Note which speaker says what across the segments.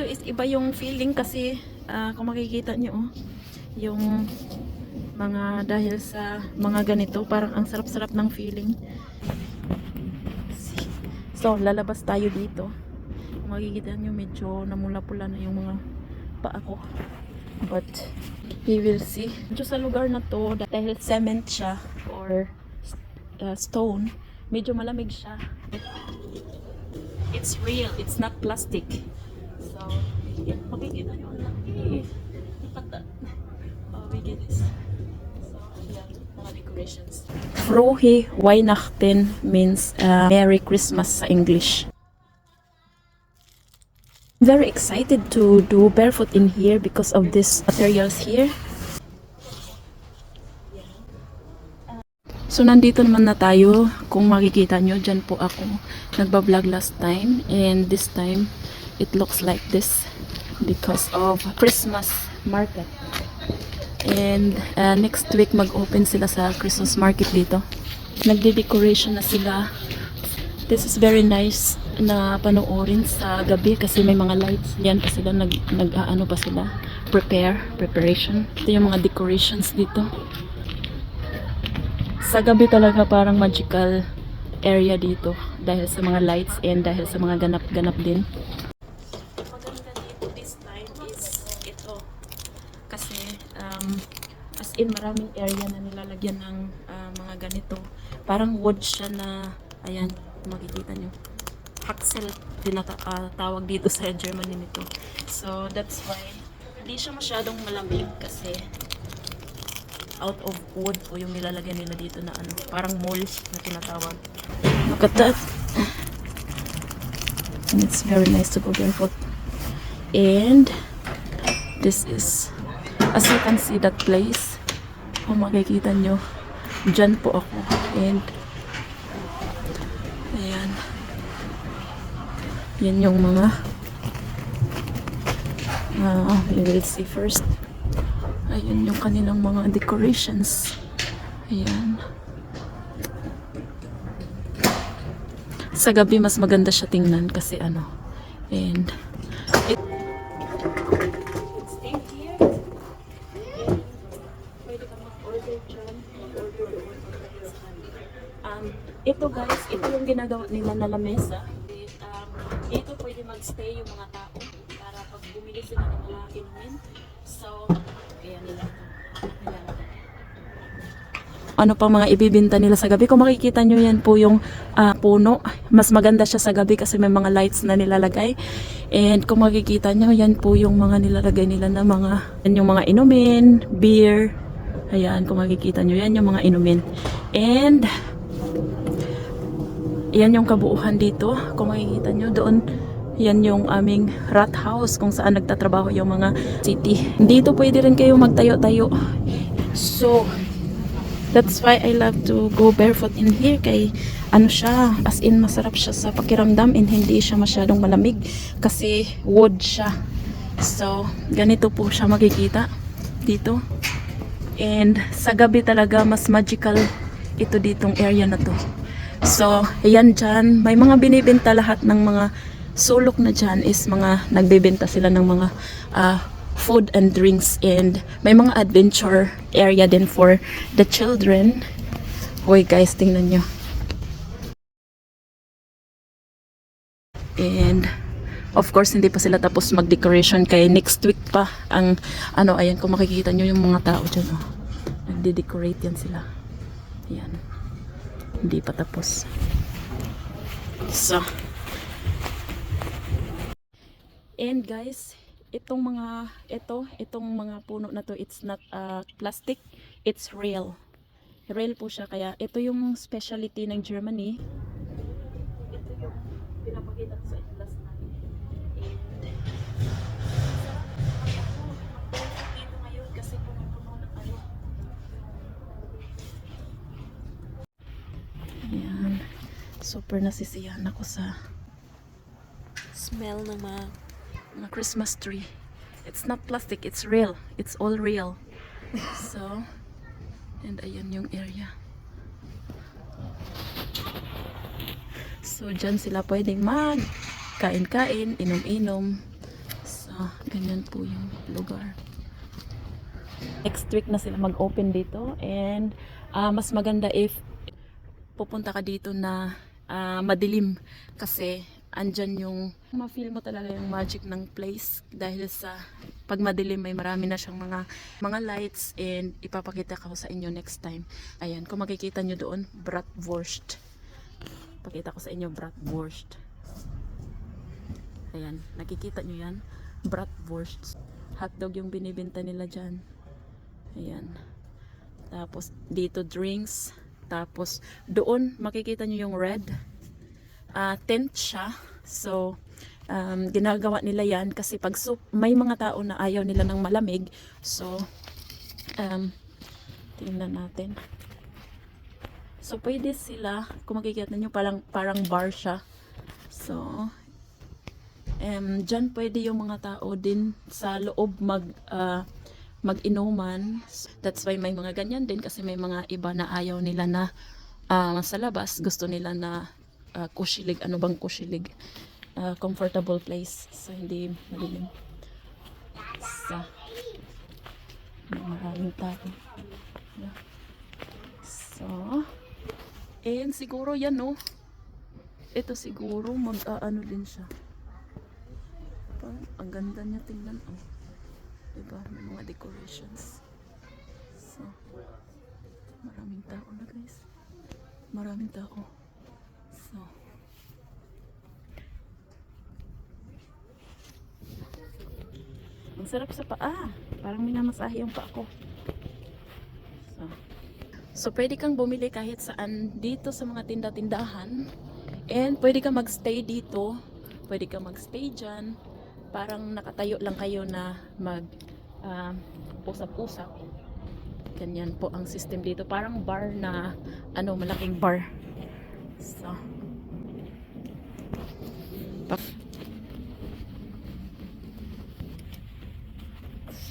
Speaker 1: dito is iba yung feeling kasi ah, kung makikita nyo oh, yung mga dahil sa mga ganito parang ang sarap-sarap ng feeling. So lalabas tayo dito. Kung makikita nyo medyo namula-pula na yung mga paa ko. But we will see. Medyo sa lugar na to dahil cement siya or uh, stone medyo malamig siya. It's real. It's not plastic Frohe Weihnachten means uh, Merry Christmas sa English very excited to do barefoot in here because of these materials here. So, nandito naman na tayo. Kung makikita nyo, dyan po ako nagbablog last time. And this time, it looks like this because of Christmas market. And uh, next week, mag-open sila sa Christmas market dito. Nagde-decoration na sila. This is very nice na panoorin sa gabi kasi may mga lights. Yan pa sila, nag, nag ano pa sila. Prepare, preparation. Ito yung mga decorations dito. Sa gabi talaga parang magical area dito dahil sa mga lights and dahil sa mga ganap-ganap din. Maganda dito this time is ito. Kasi um, as in maraming area na nilalagyan ng ah, mga ganito. Parang wood siya na ayan, makikita nyo. Haxel tinatawag dito sa Germany nito. So that's why hindi siya masyadong malamig kasi out of wood po yung nilalagyan nila dito na ano, parang molds na tinatawag. Look at that. And it's very nice to go barefoot. And this is, as you can see that place, kung makikita nyo, dyan po ako. And, ayan. Yan yung mga, ah, you will see first. Ayun yung kanilang mga decorations. Ayan. Sa gabi mas maganda siya tingnan kasi ano. And ginagawa nila na lamesa. Um, ito pwede magstay yung mga tao para pag bumili sila ng mga inumin. So, kaya nila. Ano pa mga ibibinta nila sa gabi. Kung makikita nyo yan po yung ah, puno. Mas maganda siya sa gabi kasi may mga lights na nilalagay. And kung makikita nyo, yan po yung mga nilalagay nila na mga, yan yung mga inumin, beer. Ayan, kung makikita nyo, yan yung mga inumin. And, yan yung kabuuhan dito. Kung makikita nyo doon, yan yung aming rat house kung saan nagtatrabaho yung mga city. Dito pwede rin kayo magtayo-tayo. So, that's why I love to go barefoot in here kay ano siya, as in masarap siya sa pakiramdam and hindi siya masyadong malamig kasi wood siya. So, ganito po siya makikita dito. And sa gabi talaga mas magical ito ditong area na to. So, ayan dyan. May mga binibenta lahat ng mga sulok na dyan is mga nagbebenta sila ng mga ah, food and drinks and may mga adventure area din for the children. Hoy guys, tingnan nyo. And of course, hindi pa sila tapos mag-decoration kay next week pa ang ano, ayan kung makikita nyo yung mga tao dyan. Oh. Nagde-decorate yan sila. Ayan. Hindi pa tapos. So. And guys, itong mga, ito, itong mga puno na to, it's not uh, plastic, it's real. Real po siya, kaya ito yung specialty ng Germany. Super nasisiyahan ako sa smell ng mga, mga Christmas tree. It's not plastic, it's real. It's all real. So, and ayan yung area. So, dyan sila pwedeng mag kain-kain, inom-inom. Ah, ganyan po yung lugar. Next week na sila mag-open dito and ah, mas maganda if pupunta ka dito na ah, madilim kasi andyan yung ma-feel mo talaga yung magic ng place dahil sa pag madilim may marami na siyang mga mga lights and ipapakita ko sa inyo next time. Ayan, kung makikita nyo doon, bratwurst. Pakita ko sa inyo bratwurst. Ayan, nakikita nyo yan? Bratwurst. Hotdog yung binibenta nila dyan. Ayan. Tapos dito drinks. Tapos doon makikita nyo yung red. Ah, tent siya. So um, ginagawa nila yan kasi pag sup, may mga tao na ayaw nila ng malamig. So um, tingnan natin. So pwede sila, kung makikita nyo parang, parang bar siya. So um, dyan pwede yung mga tao din sa loob mag ah, mag-inuman. That's why may mga ganyan din kasi may mga iba na ayaw nila na ah, sa labas. Gusto nila na ah, kushilig. Ano bang kushilig? Ah, comfortable place. So, hindi malilim. May maraming tao. So, and siguro yan no. Ito siguro mag-aano din siya. Ang ganda niya tingnan. Oh. Diba? May mga decorations. So, maraming tao na guys. Maraming tao. So, ang sarap sa paa. Parang minamasahe yung paa ko. So, so pwede kang bumili kahit saan dito sa mga tinda-tindahan. And pwede kang magstay dito. Pwede kang magstay dyan. Parang nakatayo lang kayo na mag ah, usap-usap. Ganyan po ang system dito. Parang bar na ano, malaking bar. So,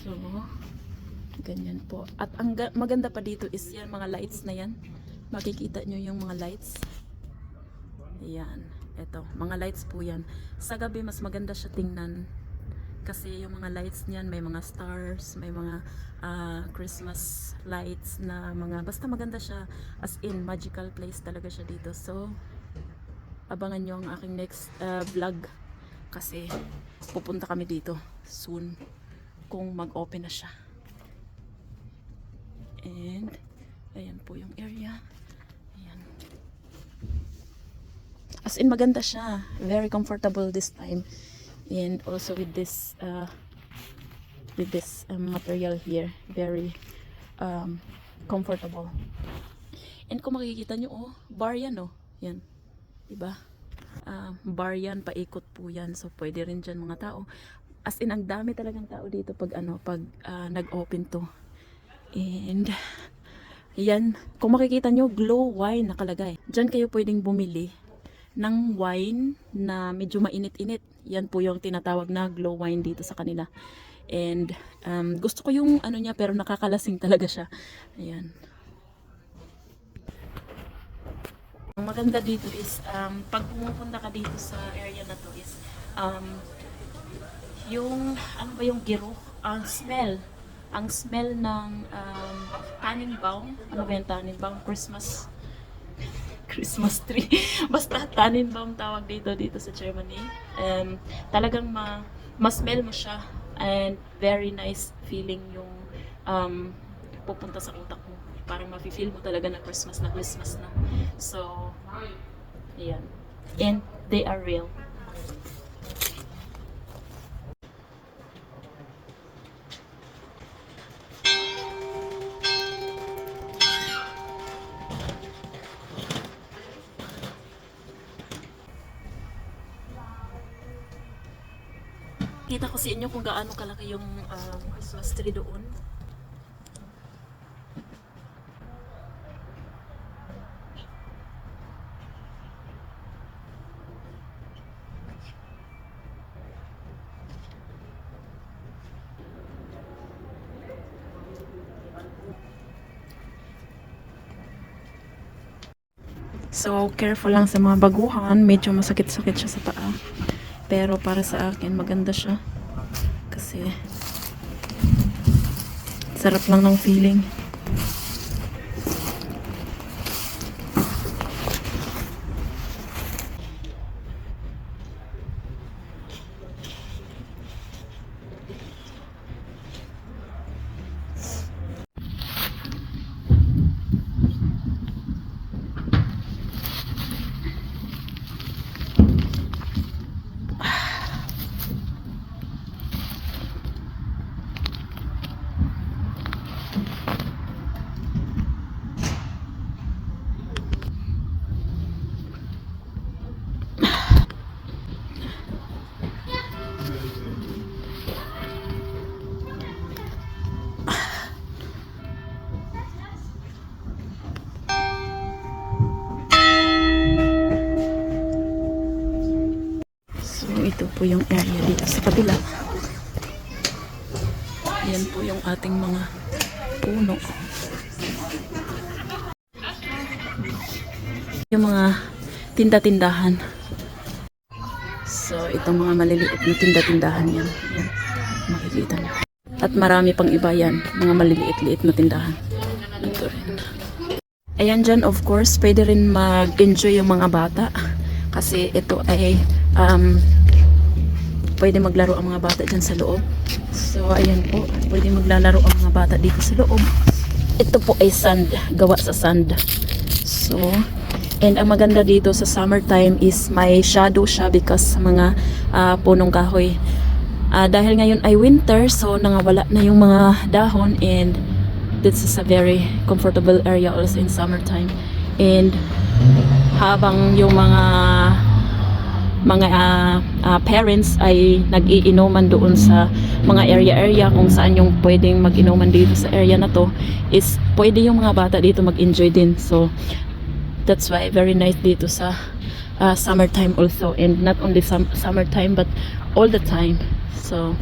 Speaker 1: So, ganyan po. At ang ga- maganda pa dito is yan, mga lights na yan. Makikita nyo yung mga lights. Yan. Ito, mga lights po yan. Sa gabi, mas maganda siya tingnan. Kasi yung mga lights niyan, may mga stars, may mga ah, Christmas lights na mga, basta maganda siya. As in, magical place talaga siya dito. So, abangan nyo ang aking next ah, vlog. Kasi, pupunta kami dito soon kung mag-open na siya. And, ayan po yung area. Ayan. As in, maganda siya. Very comfortable this time. And also with this, uh, with this um, material here. Very um, comfortable. And kung makikita nyo, oh, bar yan, oh. Yan. Diba? Ah, bar yan, paikot po yan. So, pwede rin dyan mga tao. As in, ang dami talagang tao dito pag ano, pag ah, nag-open to. And, yan, kung makikita nyo, glow wine nakalagay. Diyan kayo pwedeng bumili ng wine na medyo mainit-init. Yan po yung tinatawag na glow wine dito sa kanila. And, um, gusto ko yung ano niya, pero nakakalasing talaga siya. Ayan. Ang maganda dito is, um, pag pumupunta ka dito sa area na to is, um, yung, ano ba yung giro? Ang smell. Ang smell ng um, Tannenbaum. Ano ba yung Tannenbaum? Christmas. Christmas tree. Basta Tannenbaum tawag dito dito sa Germany. Um, talagang ma, ma-smell mo siya and very nice feeling yung um, pupunta sa utak mo. Parang mafe-feel mo talaga na Christmas na Christmas na. So, ayan. And they are real. Gaano kalaki yung um, Christmas tree doon. So, careful lang sa mga baguhan. Medyo masakit-sakit siya sa paa. Pero para sa akin, maganda siya. Sarap lang ng feeling. Po yung area dito sa kabila. Yan po yung ating mga puno. Yung mga tinda-tindahan. So, itong mga maliliit na tinda-tindahan yan. Makikita nyo. At marami pang iba yan. Mga maliliit-liit na tindahan. Ito rin. Ayan dyan, of course, pwede rin mag-enjoy yung mga bata. Kasi ito ay um, pwede maglaro ang mga bata dyan sa loob. So, ayan po. Pwede maglalaro ang mga bata dito sa loob. Ito po ay sand. Gawa sa sand. So, and ang maganda dito sa summertime is may shadow siya because sa mga ah, punong kahoy. Ah, dahil ngayon ay winter, so nangawala na yung mga dahon and this is a very comfortable area also in summertime. And habang yung mga mga ah, ah, parents ay nag-iinuman doon sa mga area-area kung saan yung pwedeng mag-inuman dito sa area na to is pwede yung mga bata dito mag-enjoy din. So, that's why very nice dito sa ah, summertime also and not only sum- summertime but all the time. So,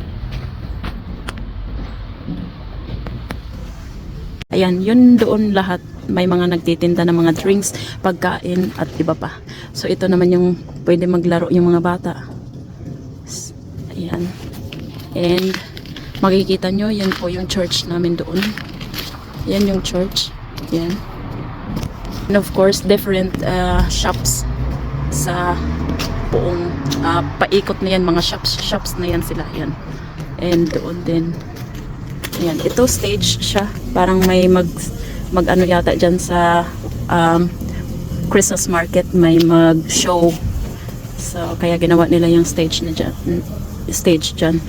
Speaker 1: Ayan, yun doon lahat may mga nagtitinda ng mga drinks, pagkain at iba pa. So ito naman yung pwede maglaro yung mga bata. Ayan. And makikita nyo, yan po yung church namin doon. Yan yung church. Yan. And of course, different uh, shops sa buong uh, paikot na yan, mga shops, shops na yan sila. Yan. And doon din Ayan, ito stage siya. Parang may mag mag ano yata dyan sa um, Christmas market may mag show. So kaya ginawa nila yung stage na dyan, stage dyan.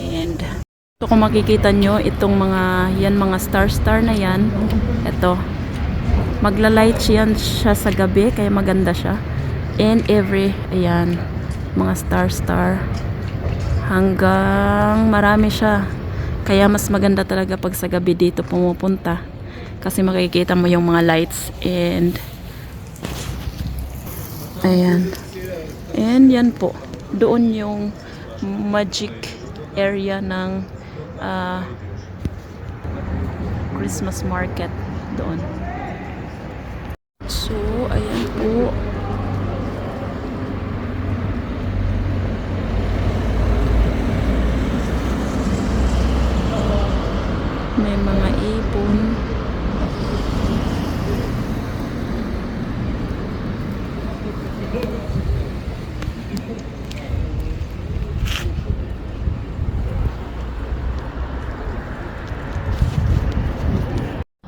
Speaker 1: And ito kung makikita nyo, itong mga yan mga star star na yan. Ito. Magla-light yan siya sa gabi kaya maganda siya. And every ayan, mga star star hanggang marami siya. Kaya mas maganda talaga pag sa gabi dito pumupunta. Kasi makikita mo yung mga lights and ayan. And yan po. Doon yung magic area ng ah, Christmas market doon. So, ayan po. May mga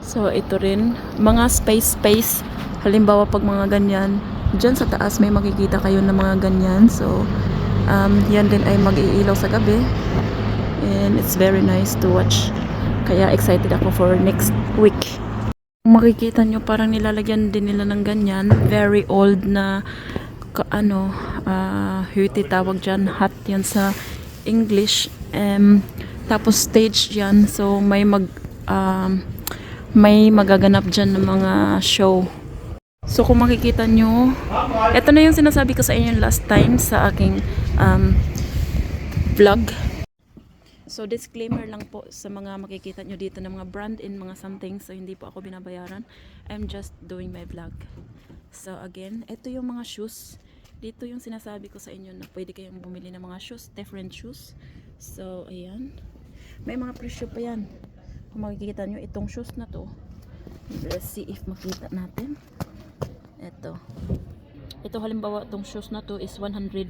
Speaker 1: So, ito rin. Mga space-space. Halimbawa, pag mga ganyan, dyan sa taas may makikita kayo ng mga ganyan. So, um, yan din ay mag-iilaw sa gabi. And it's very nice to watch. Kaya excited ako for next week. Makikita nyo, parang nilalagyan din nila ng ganyan. Very old na ka, ano, uh, huti tawag dyan. Hot yan sa English. Um, tapos stage yan. So may mag um, may magaganap dyan ng mga show. So kung makikita nyo, ito na yung sinasabi ko sa inyo last time sa aking um, vlog. So disclaimer lang po sa mga makikita nyo dito ng mga brand and mga something. So hindi po ako binabayaran. I'm just doing my vlog. So again, ito yung mga shoes. Dito yung sinasabi ko sa inyo na pwede kayong bumili ng mga shoes, different shoes. So, ayan. May mga presyo pa yan. Kung makikita nyo, itong shoes na to. Let's see if makita natin. Ito. Ito halimbawa, itong shoes na to is 100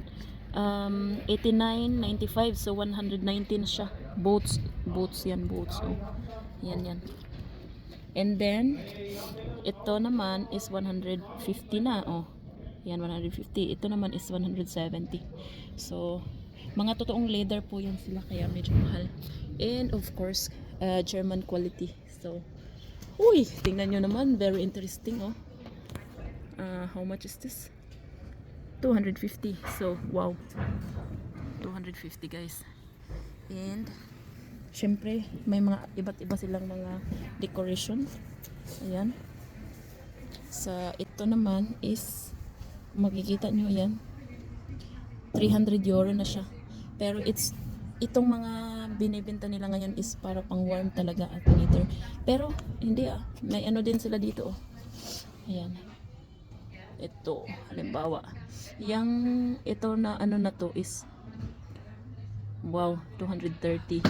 Speaker 1: um, 89.95 so 119 na siya. Boots, boots yan, boots. Oh. Yan, yan. And then, ito naman is 150 na. Oh. Yan, 150. Ito naman is 170. So, mga totoong leather po yan sila kaya medyo mahal. And of course, uh, German quality. So, uy, tingnan nyo naman. Very interesting, oh. Uh, how much is this? 250. So, wow. 250 guys. And, syempre, may mga iba't iba silang mga decoration. Ayan. Sa ito naman is, makikita nyo yan. 300 euro na siya. Pero it's, itong mga binibenta nila ngayon is para pang warm talaga at winter. Pero, hindi ah. May ano din sila dito oh. Ayan. Ito halimbawa. Yung ito na ano na to is wow 230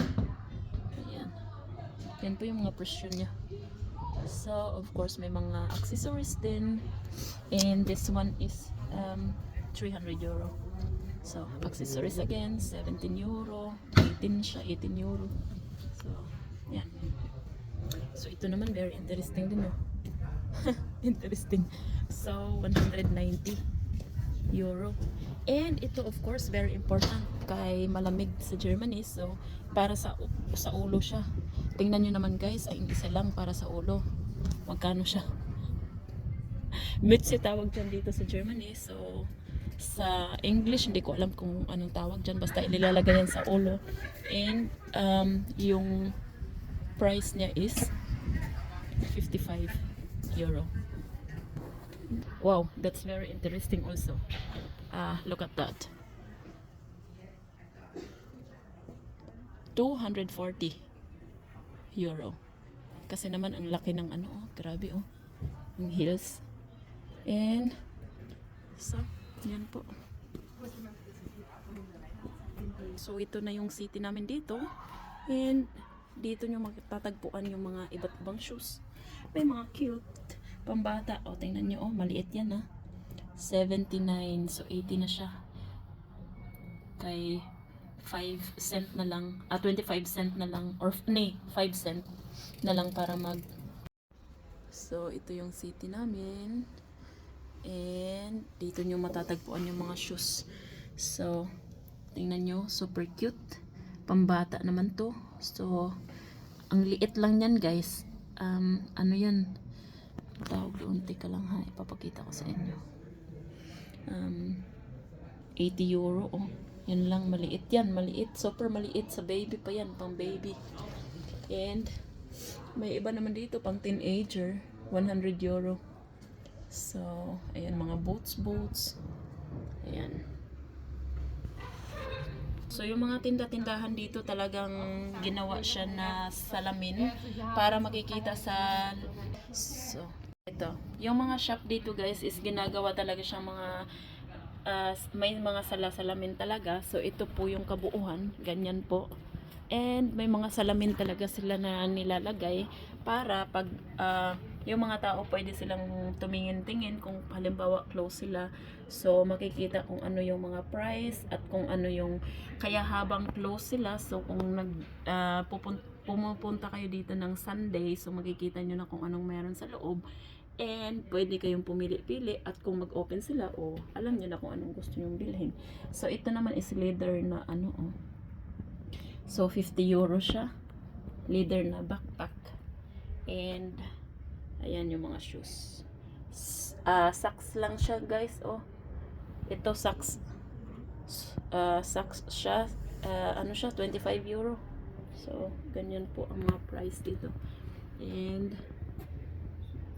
Speaker 1: ayan. Yan po yung mga presyo niya. So of course may mga accessories din. And this one is um, 300 euro. So accessories again 17 euro 18 siya 18 euro. So yan so ito naman very interesting din oh. Interesting. So 190 euro. And ito of course very important kay malamig sa Germany. So para sa sa ulo siya. Tingnan nyo naman guys ay isa lang para sa ulo. Magkano siya? Mütze tawag dyan dito sa Germany. So sa English hindi ko alam kung anong tawag dyan basta inilalagay yan sa ulo and um, yung price niya is 55 euro Wow, that's very interesting also. Ah, look at that. 240 euro. Kasi naman ang laki ng ano, oh, grabe oh. Yung heels. And so, yan po. So ito na yung city namin dito. And dito nyo magtatagpuan yung mga iba't ibang shoes. May mga cute pambata. O, tingnan nyo. Oh, maliit yan ha. 79. So, 80 na siya. Kay 5 cent na lang. Ah, 25 cent na lang. Or, nee, 5 cent na lang para mag... So, ito yung city namin. And, dito nyo matatagpuan yung mga shoes. So, tingnan nyo. Super cute. Pambata naman to. So, ang liit lang yan guys. Um, ano yan? tawag doon, teka lang ha, ipapakita ko sa inyo. Um, 80 euro, oh. Yan lang, maliit yan, maliit, super maliit sa baby pa yan, pang baby. And, may iba naman dito, pang teenager, 100 euro. So, ayan, mga boots, boots. Ayan. So, yung mga tinda-tindahan dito talagang ginawa siya na salamin para makikita sa... So, ito. Yung mga shop dito guys is ginagawa talaga siyang mga ah, may mga salasalamin talaga. So ito po yung kabuuan, ganyan po. And may mga salamin talaga sila na nilalagay para pag ah, yung mga tao pwede silang tumingin-tingin kung halimbawa close sila. So makikita kung ano yung mga price at kung ano yung kaya habang close sila so kung nag ah, pupun- pumupunta kayo dito ng Sunday so makikita nyo na kung anong meron sa loob and pwede kayong pumili-pili at kung mag-open sila o alam nyo na kung anong gusto nyong bilhin so ito naman is leather na ano oh. so 50 euro siya leather na backpack and ayan yung mga shoes. Ah socks lang siya guys oh. Ito socks. Uh, socks siya. Ah, ano siya 25 euro. So ganyan po ang mga price dito. And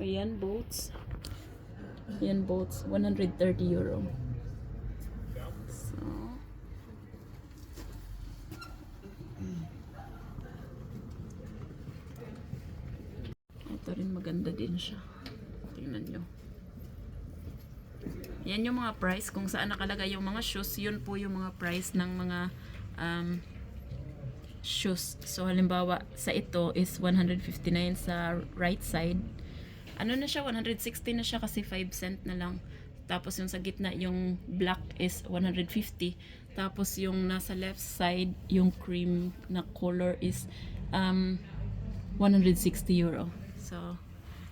Speaker 1: ayan boats ayan boats 130 euro so rin maganda din siya tingnan nyo yan yung mga price kung saan nakalagay yung mga shoes yun po yung mga price ng mga um, shoes. So halimbawa sa ito is 159 sa right side. Ano na siya 160 na siya kasi 5 cent na lang. Tapos yung sa gitna yung black is 150. Tapos yung nasa left side yung cream na color is um 160 euro. So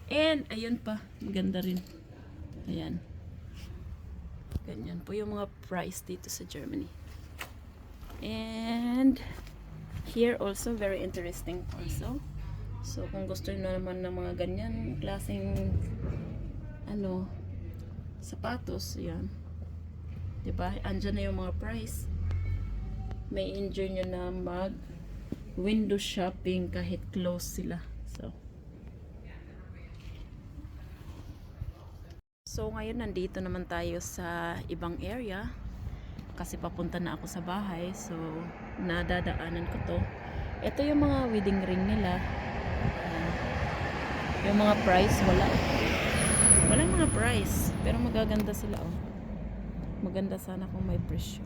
Speaker 1: and ayun pa, maganda rin. Ayan. Ganyan po yung mga price dito sa Germany. And here also very interesting also. So kung gusto niyo naman ng mga ganyan klaseng ano sapatos, yan. 'Di ba? Andiyan na yung mga price. May enjoy nyo na mag window shopping kahit close sila. So So ngayon nandito naman tayo sa ibang area kasi papunta na ako sa bahay. So nadadaanan ko to. Ito yung mga wedding ring nila. Yung mga price wala. Walang mga price, pero magaganda sila oh. Maganda sana kung may presyo.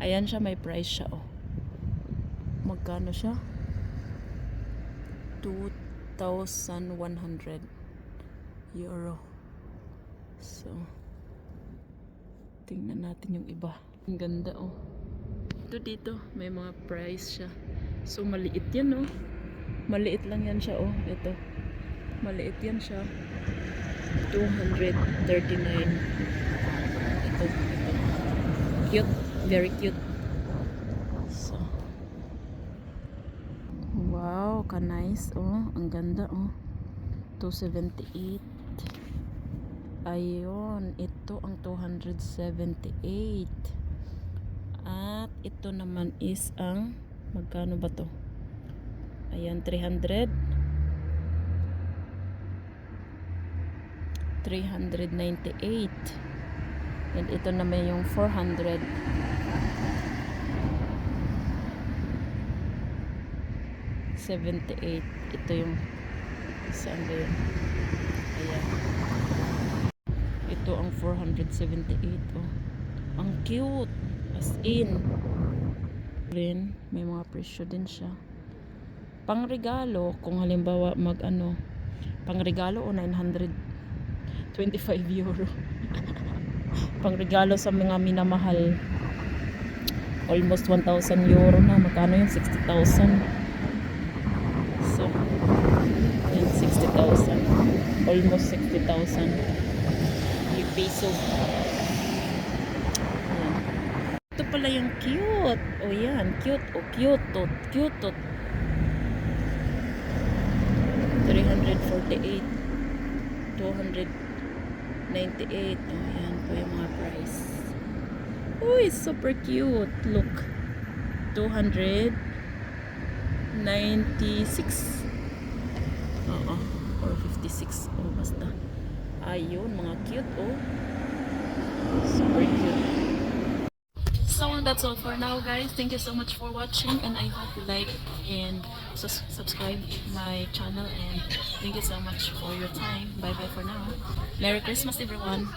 Speaker 1: Ayan siya, may price siya oh. Magkano siya? 2,100 euro. So, tingnan natin yung iba. Ang ganda oh. Ito dito, may mga price siya. So, maliit yan oh. Maliit lang yan siya oh. Ito. Maliit yan siya. 239. Ito, ito. Cute. Very cute. So, Nice oh. Ang ganda oh. 278. Ayun, ito ang 278. At ito naman is ang magkano ba to? Ayan, 300. 398. And ito naman yung 400. Seventy-eight. Ito yung saan ba yun? Ayan. Ito ang 478. Oh. Ang cute. As in. Rin, may mga presyo din siya. Pang regalo, kung halimbawa mag ano, pang regalo o 925 euro. pang regalo sa mga minamahal. Almost 1,000 euro na. Magkano yung 60,000? So, yan, 60,000. Almost 60,000. Yung peso. Yan. Ito pala yung cute. O yan, cute. O cute. O cute. O. 348. 298. O yan po yung mga price. Uy, super cute. Look. 296. Oo. Or 56. Oh, basta. Ayun, mga cute, oh. Super cute. So that's all for now guys. Thank you so much for watching and I hope you like and sus- subscribe my channel and thank you so much for your time. Bye bye for now. Merry Christmas everyone.